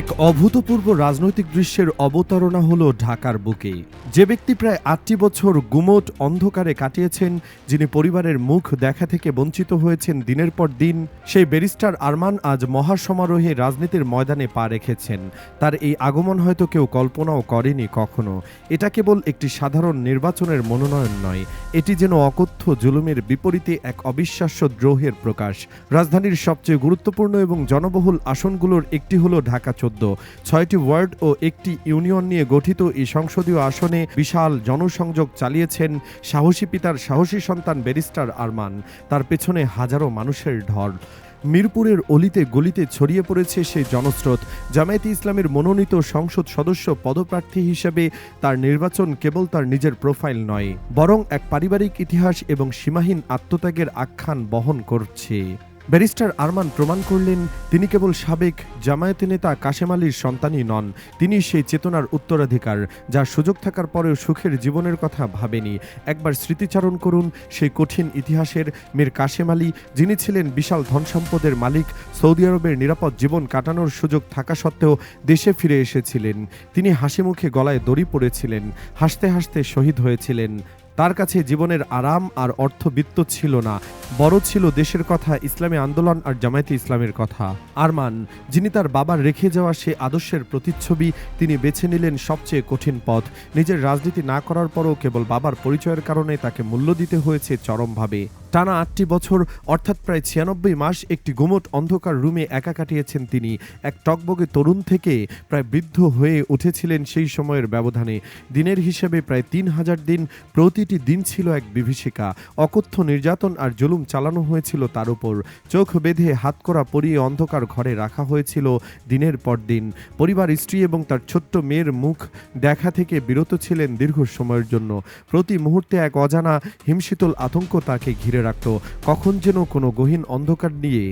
এক অভূতপূর্ব রাজনৈতিক দৃশ্যের অবতারণা হলো ঢাকার বুকে। যে ব্যক্তি প্রায় আটটি বছর গুমোট অন্ধকারে কাটিয়েছেন, যিনি পরিবারের মুখ দেখা থেকে বঞ্চিত হয়েছেন দিনের পর দিন, সেই ব্যারিস্টার আরমান আজ মহাসমারোহে রাজনীতির ময়দানে পা রেখেছেন। তার এই আগমন হয়তো কেউ কল্পনাও করেনি কখনো। এটা কেবল একটি সাধারণ নির্বাচনের মনোনয়ন নয়, এটি যেন অকথ্য জুলুমের বিপরীতে এক অবিশ্বাস্য দ্রোহের প্রকাশ। রাজধানীর সবচেয়ে গুরুত্বপূর্ণ এবং জনবহুল আসনগুলোর একটি হলো ঢাকা চোদ্দ। ছয়টি ওয়ার্ড ও একটি ইউনিয়ন নিয়ে গঠিত এই সংসদীয় আসনে বিশাল জনসংযোগ চালিয়েছেন সাহসী পিতার সাহসী সন্তান ব্যারিস্টার আরমান। তার পেছনে হাজারো মানুষের ঢল। মিরপুরের অলিতে গলিতে ছড়িয়ে পড়েছে সেই জনস্রোত। জামায়াতে ইসলামের মনোনীত সংসদ সদস্য পদপ্রার্থী হিসেবে তার নির্বাচন কেবল তার নিজের প্রোফাইল নয়, বরং এক পারিবারিক ইতিহাস এবং সীমাহীন আত্মত্যাগের আখ্যান বহন করছে। ব্যারিস্টার আরমান প্রমাণ করলেন, তিনি কেবল সাবেক জামায়াতি নেতা কাশেম আলীর সন্তানই নন, তিনি সেই চেতনার উত্তরাধিকার যা সুযোগ থাকার পরেও সুখের জীবনের কথা ভাবেনি। একবার স্মৃতিচারণ করুন, সেই কঠিন ইতিহাসের মীর কাশেম আলী, যিনি ছিলেন বিশাল ধনসম্পদের মালিক, সৌদি আরবের নিরাপদ জীবন কাটানোর সুযোগ থাকা সত্ত্বেও দেশে ফিরে এসেছিলেন। তিনি হাসি মুখে গলায় দড়ি পড়েছিলেন হাসতে হাসতে শহীদ হয়েছিলেন। তার কাছে জীবনের আরাম আর অর্থবিত্ত ছিল না। বড় ছিল দেশের কথা, ইসলামী আন্দোলন আর জামায়াতে ইসলামের কথা। আরমান, যিনি তার বাবার রেখে যাওয়া সে আদর্শের প্রতিচ্ছবি, তিনি বেছে নিলেন সবচেয়ে কঠিন পথ। নিজের রাজনীতি না করার পরও কেবল বাবার পরিচয়ের কারণে তাকে মূল্য দিতে হয়েছে চরমভাবে। টানা আটটি বছর, অর্থাৎ প্রায় ছিয়ানব্বই মাস একটি গুমট অন্ধকার রুমে একা কাটিয়েছেন তিনি। এক টকবগে তরুণ থেকে প্রায় বৃদ্ধ হয়ে উঠেছিলেন সেই সময়ের ব্যবধানে। দিনের হিসেবে প্রায় তিন হাজার দিন প্রতিটি দিন ছিল এক বিভীষিকা। অকথ্য নির্যাতন আর জুলুম চালানো হয়েছিল তার উপর। চোখ বেঁধে হাতকড়া পরিয়ে অন্ধকার ঘরে রাখা হয়েছিল দিনের পর দিন। পরিবার, স্ত্রী এবং তার ছোট্ট মেয়ের মুখ দেখা থেকে বিরত ছিলেন দীর্ঘ সময়ের জন্য। প্রতি মুহূর্তে এক অজানা হিমশীতল আতঙ্ক তাকে ঘিরে রাখত কখন যেন কোনো গহীন অন্ধকার নিয়ে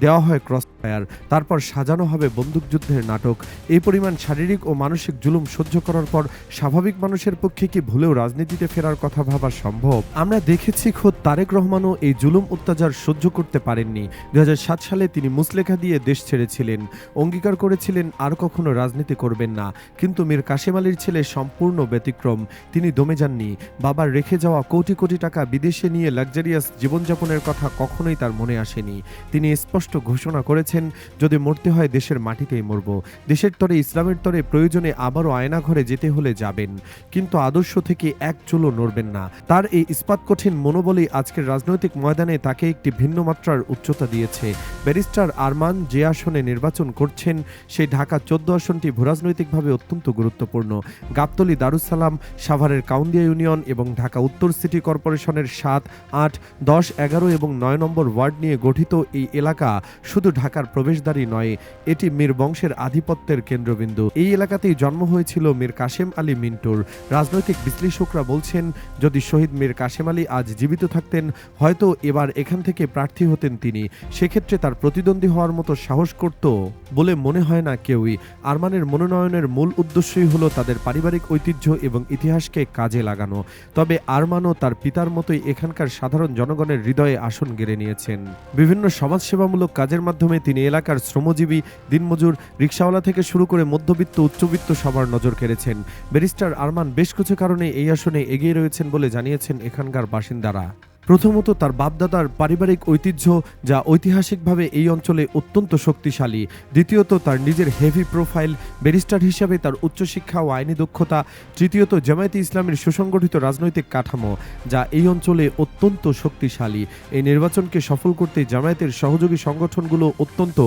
দেওয়া হয় ক্রস ফায়ার তারপর সাজানো হবে বন্দুকযুদ্ধের নাটক। এই পরিমাণ শারীরিক ও মানসিক জুলুম সহ্য করার পর স্বাভাবিক মানুষের পক্ষে কি ভুলেও রাজনীতিতে ফেরার কথা ভাবা সম্ভব? আমরা দেখেছি খোদ তারেক রহমানও এই জুলুম অত্যাচার সহ্য করতে পারেননি। দুই হাজার সাত সালে তিনি মুসলেখা দিয়ে দেশ ছেড়েছিলেন। অঙ্গীকার করেছিলেন, আর কখনো রাজনীতি করবেন না। কিন্তু মীর কাশেম আলীর ছেলে সম্পূর্ণ ব্যতিক্রম। তিনি দমে যাননি। বাবার রেখে যাওয়া কোটি কোটি টাকা বিদেশে নিয়ে লাক্সারিয়াস জীবনযাপনের কথা কখনোই তার মনে আসেনি। তিনি স্পষ্ট ঘোষণা করেছেন যদি মরতে হয় দেশের মাটিতেই মরব। দেশের তরে, ইসলামের তরে প্রয়োজনে আবারও আয়না ঘরে যেতে হলে যাবেন। কিন্তু আদর্শ থেকে এক চুলো নড়বেন না। তার এই ইস্পাত কঠিন মনোবলই আজকের রাজনৈতিক ময়দানে তাকে একটি ভিন্ন মাত্রার উচ্চতা দিয়েছে। ব্যারিস্টার আরমান যে আসনে নির্বাচন করছেন, সেই ঢাকা চোদ্দ আসনটি ভূরাজনৈতিকভাবে অত্যন্ত গুরুত্বপূর্ণ। গাবতলি দারুসালাম, সাভারের কাউন্দিয়া ইউনিয়ন এবং ঢাকা উত্তর সিটি কর্পোরেশনের সাত, আট, দশ, এগারো এবং নয় নম্বর ওয়ার্ড নিয়ে গঠিত এই এলাকা শুধু ঢাকার প্রবেশদ্বারই নয়, এটি মীর বংশের আধিপত্যের কেন্দ্রবিন্দু। এই এলাকাতেই জন্ম হয়েছিল মীর কাশেম আলী মিন্টুর। রাজনৈতিক বিশ্লেষকরা বলছেন, যদি শহীদ মীর কাশেম আলী আজ জীবিত থাকতেন, হয়তো এবার এখান থেকে প্রার্থী হতেন তিনি। সেক্ষেত্রে তার প্রতিদ্বন্দ্বী হওয়ার মতো সাহস করত বলে মনে হয় না কেউই। আরমানের মনোনয়নের মূল উদ্দেশ্যই হলো তাদের পারিবারিক ঐতিহ্য এবং ইতিহাসকে কাজে লাগানো। তবে আরমানও তার পিতার মতোই এখানকার সাধারণ জনগণের হৃদয়ে আসন গেড়ে নিয়েছেন। বিভিন্ন সমাজসেবামূলক কাজের মাধ্যমে তিনি এলাকার শ্রমজীবী দিনমজুর রিক্সাওয়ালা থেকে শুরু করে মধ্যবিত্ত, উচ্চবিত্ত সবার নজর কেড়েছেন। ব্যারিস্টার আরমান বেশ কিছু কারণে এই আসনে এগিয়ে রয়েছেন বলে জানিয়েছেন এখানকার বাসিন্দারা। প্রথমত তার বাপদাদার পারিবারিক ঐতিহ্য, যা ঐতিহাসিকভাবে এই অঞ্চলে অত্যন্ত শক্তিশালী। দ্বিতীয়ত, তার নিজের হেভি প্রোফাইল ব্যারিস্টার হিসাবে তার উচ্চশিক্ষা ও আইনি দক্ষতা। তৃতীয়ত, জামায়াতে ইসলামের সুসংগঠিত রাজনৈতিক কাঠামো, যা এই অঞ্চলে অত্যন্ত শক্তিশালী। এই নির্বাচনকে সফল করতে জামায়াতের সহযোগী সংগঠনগুলো অত্যন্ত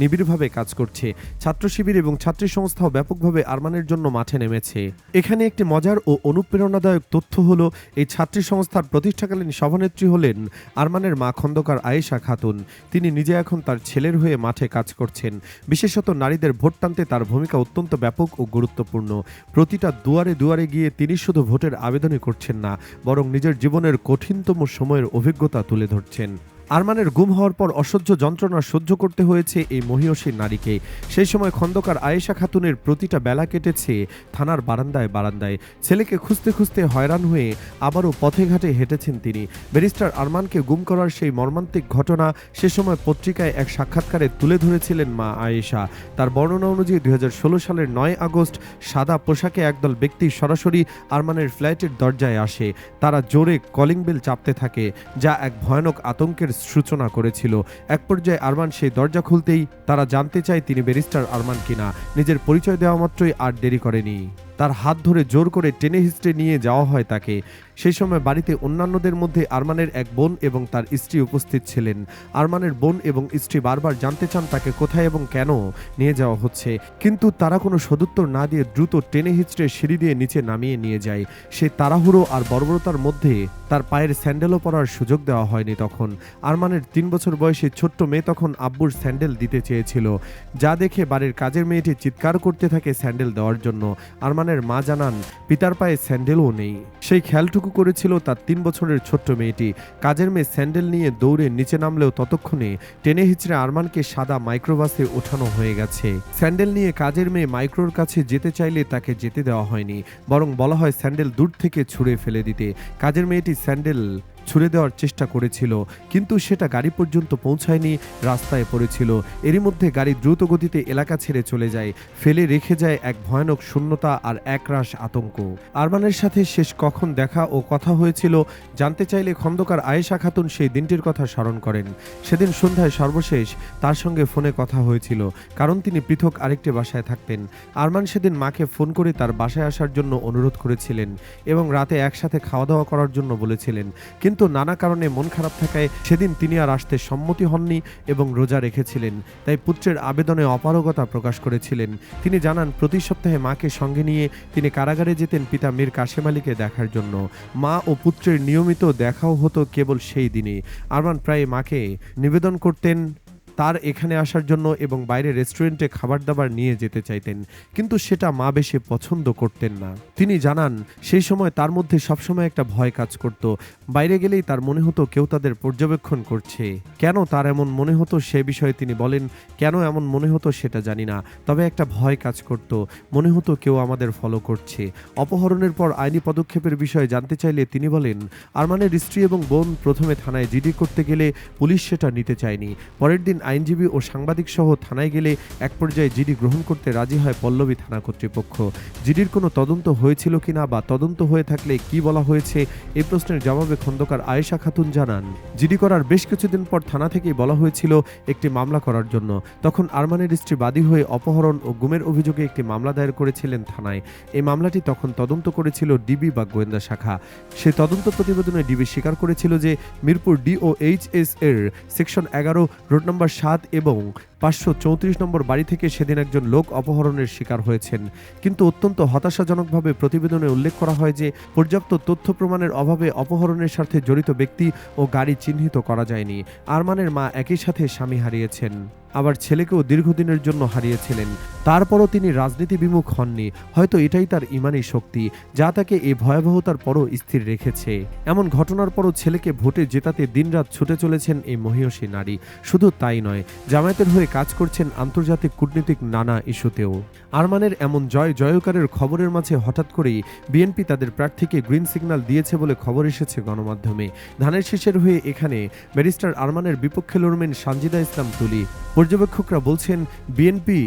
নিবিড়ভাবে কাজ করছে। ছাত্র শিবির এবং ছাত্রী সংস্থাও ব্যাপকভাবে আরমানের জন্য মাঠে নেমেছে। এখানে একটি মজার ও অনুপ্রেরণাদায়ক তথ্য হলো, এই ছাত্রী সংস্থার প্রতিষ্ঠাকালীন সভানেত্রী হলেন আরমানের মা খন্দকার আয়েশা খাতুন। তিনি নিজে এখন তার ছেলের হয়ে মাঠে কাজ করছেন। বিশেষত নারীদের ভোট টানতে তার ভূমিকা অত্যন্ত ব্যাপক ও গুরুত্বপূর্ণ। প্রতিটা দুয়ারে দুয়ারে গিয়ে তিনি শুধু ভোটের আবেদনই করছেন না, বরং নিজের জীবনের কঠিনতম সময়ের অভিজ্ঞতা তুলে ধরছেন। আরমানের গুম হওয়ার পর অসহ্য যন্ত্রণা সহ্য করতে হয়েছে এই মহিয়সী নারীকে। সেই সময় খন্দকার আয়েশা খাতুনের প্রতিটা বেলা কেটেছে থানার বারান্দায় বারান্দায়। ছেলেকে খুঁজতে খুঁজতে হয়রান হয়ে আবারও পথে ঘাটে হেঁটেছেন তিনি। ব্যারিস্টার আরমানকে গুম করার সেই মর্মান্তিক ঘটনা সে সময় পত্রিকায় এক সাক্ষাৎকারে তুলে ধরেছিলেন মা আয়েশা। তার বর্ণনা অনুযায়ী দুই হাজার ষোলো সালের নয় আগস্ট সাদা পোশাকে একদল ব্যক্তি সরাসরি আরমানের ফ্ল্যাটের দরজায় আসে। তারা জোরে কলিং বেল চাপতে থাকে, যা এক ভয়ানক আতঙ্কের সূচনা করেছিল। এক পর্যায়ে আরমান সেই দরজা খুলতেই তারা জানতে চায় তিনি ব্যারিস্টার আরমান কিনা। নিজের পরিচয় দেওয়া মাত্রই আর দেরি করেনি। তার হাত ধরে জোর করে টেনে হিস্ট্রে নিয়ে যাওয়া হয় তাকে। সেই সময় বাড়িতে অন্যান্যদের মধ্যে আরমানের এক বোন এবং তার স্ত্রী উপস্থিত ছিলেন। আরমানের বোন এবং স্ত্রী বারবার জানতে চান তাকে কোথায় এবং কেন নিয়ে যাওয়া হচ্ছে। কিন্তু তারা কোনো সদুত্তর না দিয়ে দ্রুত টেনে হিচড়ে সিঁড়ি দিয়ে নিচে নামিয়ে নিয়ে যায়। সে তাড়াহুড়ো আর বর্বরতার মধ্যে তার পায়ের স্যান্ডেলও পরার সুযোগ দেওয়া হয়নি তখন। আরমানের তিন বছর বয়সী ছোট্ট মেয়ে তখন আব্বুর স্যান্ডেল দিতে চেয়েছিল। যা দেখে বাড়ির কাজের মেয়েটি চিৎকার করতে থাকে স্যান্ডেল দেওয়ার জন্য। আরমানের মা জানান, পিতার পায়ে স্যান্ডেলও নেই। সেই খেয়ালটুকু করেছিল তার তিন বছরের ছোট্ট মেয়েটি। কাজের মেয়ে স্যান্ডেল নিয়ে দৌড়ে নিচে নামলেও ততক্ষণে টেনে হিচড়ে আরমানকে সাদা মাইক্রোবাসে ওঠানো হয়ে গেছে। স্যান্ডেল নিয়ে কাজের মেয়ে মাইক্রোর কাছে যেতে চাইলে তাকে যেতে দেওয়া হয়নি, বরং বলা হয় স্যান্ডেল দূর থেকে ছুঁড়ে ফেলে দিতে। কাজের মেয়েটি স্যান্ডেল ছুড়ে দেওয়ার চেষ্টা করেছিল, কিন্তু সেটা গাড়ি পর্যন্ত পৌঁছায়নি, রাস্তায় পড়েছিল। এরই মধ্যে গাড়ি দ্রুত গতিতে এলাকা ছেড়ে চলে যায়, ফেলে রেখে যায় এক ভয়ানক শূন্যতা আর একরাশ আতঙ্ক। আরমানের সাথে শেষ কখন দেখা ও কথা হয়েছিল, জানতে চাইলে খন্দকার আয়েশা খাতুন সেই দিনটির কথা স্মরণ করেন। সেদিন সন্ধ্যায় সর্বশেষ তার সঙ্গে ফোনে কথা হয়েছিল, কারণ তিনি পৃথক আরেকটি বাসায় থাকতেন। আরমান সেদিন মাকে ফোন করে তার বাসায় আসার জন্য অনুরোধ করেছিলেন এবং রাতে একসাথে খাওয়া দাওয়া করার জন্য বলেছিলেন, কিন্তু নানা কারণে মন খারাপ থাকায় সেদিন তিনি আর আসতে সম্মতি হননি এবং রোজা রেখেছিলেন। তাই পুত্রের আবেদনে অপারগতা প্রকাশ করেছিলেন। তিনি জানান, প্রতি সপ্তাহে মাকে সঙ্গে নিয়ে তিনি কারাগারে যেতেন পিতা মীর কাশেম আলীকে দেখার জন্য। মা ও পুত্রের নিয়মিত দেখাও হতো কেবল সেই দিনে। আরমান প্রায় মাকে নিবেদন করতেন তার এখানে আসার জন্য এবং বাইরে রেস্টুরেন্টে খাবার দাবার নিয়ে যেতে চাইতেন, কিন্তু সেটা মা বেশি পছন্দ করতেন না। তিনি জানান, সেই সময় তার মধ্যে সবসময় একটা ভয় কাজ করত। বাইরে গেলেই তার মনে হতো কেউ তাদের পর্যবেক্ষণ করছে। কেন তার এমন মনে হতো সে বিষয়ে তিনি বলেন, কেন এমন মনে হতো সেটা জানি না, তবে একটা ভয় কাজ করত। মনে হতো কেউ আমাদের ফলো করছে। অপহরণের পর আইনি পদক্ষেপের বিষয়ে জানতে চাইলে তিনি বলেন, আরমানের স্ত্রী এবং বোন প্রথমে থানায় জিডি করতে গেলে পুলিশ সেটা নিতে চায়নি। পরের দিন আইনজীবী ও সাংবাদিক সহ থানায় গেলে এক পর্যায়ে জিডি গ্রহণ করতে রাজি হয় পল্লবী থানা কর্তৃপক্ষ। জিডির কোনো তদন্ত হয়েছিল কিনা বা তদন্ত হয়ে থাকলে কি বলা হয়েছে এই প্রশ্নের জবাবে খন্দকার আয়েশা খাতুন জানান। জিডি করার বেশ কিছুদিন পর থানা থেকেই বলা হয়েছিল একটি মামলা করার জন্য। তখন আরমানের স্ত্রী বাদী হয়ে অপহরণ ও গুমের অভিযোগে একটি মামলা দায়ের করেছিলেন থানায়। এই মামলাটি তখন তদন্ত করেছিল ডিবি বা গোয়েন্দা শাখা। সেই তদন্ত প্রতিবেদনে ডিবি স্বীকার করেছিল যে মিরপুর ডিওএইচএস এর সেকশন এগারো, রোড নম্বর সাত এবং পাঁচশো চৌত্রিশ নম্বর বাড়ি থেকে সেদিন একজন লোক অপহরণের শিকার হয়েছেন। কিন্তু অত্যন্ত হতাশাজনকভাবে প্রতিবেদনে উল্লেখ করা হয় যে, পর্যাপ্ত তথ্য প্রমাণের অভাবে অপহরণের সাথে জড়িত ব্যক্তি ও গাড়ি চিহ্নিত করা যায়নি। আরমানের মা একই সাথে স্বামী হারিয়েছেন। আবার ছেলেকেও দীর্ঘদিনের জন্য হারিয়েছিলেন। তারপরও তিনি রাজনীতি বিমুখ হননি। হয়তো এটাই তার ইমানি শক্তি, যা তাকে এই ভয়াবহতার পরও স্থির রেখেছে। এমন ঘটনার পরও ছেলেকে ভোটে জেতাতে দিনরাত ছুটে চলেছেন এই মহিয়সী নারী। শুধু তাই নয়, জামায়াতের হয়ে কাজ করছেন আন্তর্জাতিক কূটনীতিক নানা ইস্যুতেও। আরমানের এমন জয় জয়কারের খবরের মাঝে হঠাৎ করেই বিএনপি তাদের প্রার্থীকে গ্রিন সিগন্যাল দিয়েছে বলে খবর এসেছে গণমাধ্যমে। ধানের শীষের হয়ে এখানে ব্যারিস্টার আরমানের বিপক্ষে লড়বেন সানজিদা ইসলাম তুলি। পর্যবেক্ষকরা বলছেন, বিএনপি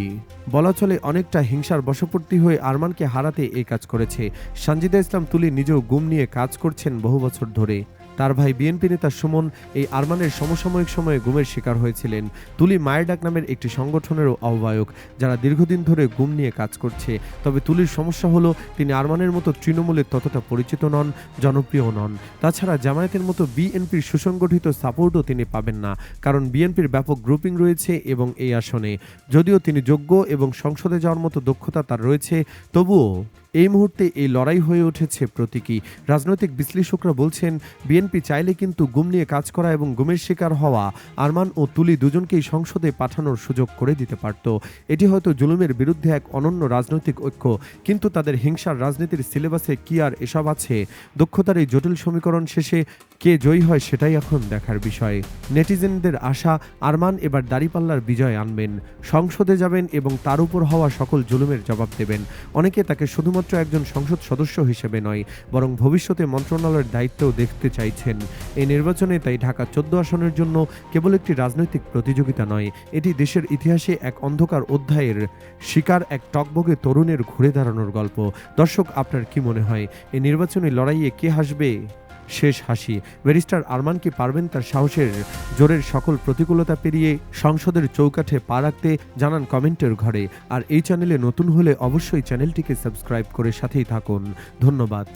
বলা চলে অনেকটা হিংসার বশবর্তী হয়ে আরমানকে হারাতে এই কাজ করেছে। সানজিদা ইসলাম তুলি নিজেও গুম নিয়ে কাজ করছেন বহু বছর ধরে। তার ভাই বিএনপি নেতা সুমন এই আরমানের সমসাময়িক সময়ে গুমের শিকার হয়েছিলেন। তুলি মায়ের ডাক নামের একটি সংগঠনেরও আহ্বায়ক, যারা দীর্ঘদিন ধরে গুম নিয়ে কাজ করছে। তবে তুলির সমস্যা হলো, তিনি আরমানের মতো তৃণমূলের ততটা পরিচিত নন, জনপ্রিয় নন। তাছাড়া জামায়াতের মতো বিএনপির সুসংগঠিত সাপোর্টও তিনি পাবেন না, কারণ বিএনপির ব্যাপক গ্রুপিং রয়েছে এবং এই আসনে। যদিও তিনি যোগ্য এবং সংসদে যাওয়ার মতো দক্ষতা তার রয়েছে, তবুও এই মুহূর্তে এই লড়াই হয়ে উঠেছে প্রতীকী। রাজনৈতিক বিশ্লেষকরা বলছেন, বিএনপি চাইলে কিন্তু গুম নিয়ে কাজ করা এবং গুমের শিকার হওয়া আরমান ও তুলি দুজনকেই সংসদে পাঠানোর সুযোগ করে দিতে পারত। এটি হয়তো জুলুমের বিরুদ্ধে এক অনন্য রাজনৈতিক ঐক্য, কিন্তু তাদের হিংসার রাজনীতির সিলেবাসে কি আর এসব আছে? দক্ষতার এই জটিল সমীকরণ শেষে কে জয়ী হয় সেটাই এখন দেখার বিষয়। নেটিজেনদের আশা, আরমান এবার দাড়িপাল্লার বিজয় আনবেন। সংসদে যাবেন এবং তার উপর হওয়া সকল জুলুমের জবাব দেবেন। অনেকে তাকে শুধুমাত্র একজন সংসদ সদস্য হিসেবে নয়, বরং ভবিষ্যতে মন্ত্রণালয়ের দায়িত্বও দেখতে চাইছেন। এই নির্বাচনে তাই ঢাকা চোদ্দ আসনের জন্য কেবল একটি রাজনৈতিক প্রতিযোগিতা নয়, এটি দেশের ইতিহাসে এক অন্ধকার অধ্যায়ের শিকার, এক টকবগে তরুণের ঘুরে দাঁড়ানোর গল্প। দর্শক, আপনার কি মনে হয় এই নির্বাচনী লড়াইয়ে কে হাসবে? শেষ হাসি। ব্যারিস্টার আরমান কি পারবেন তার সাহসের জোরের সকল প্রতিকূলতা পেরিয়ে সংসদের চৌকাঠে পা রাখতে জানান কমেন্টের ঘরে। আর এই চ্যানেলে নতুন হলে অবশ্যই চ্যানেলটিকে সাবস্ক্রাইব করে সাথেই থাকুন। ধন্যবাদ।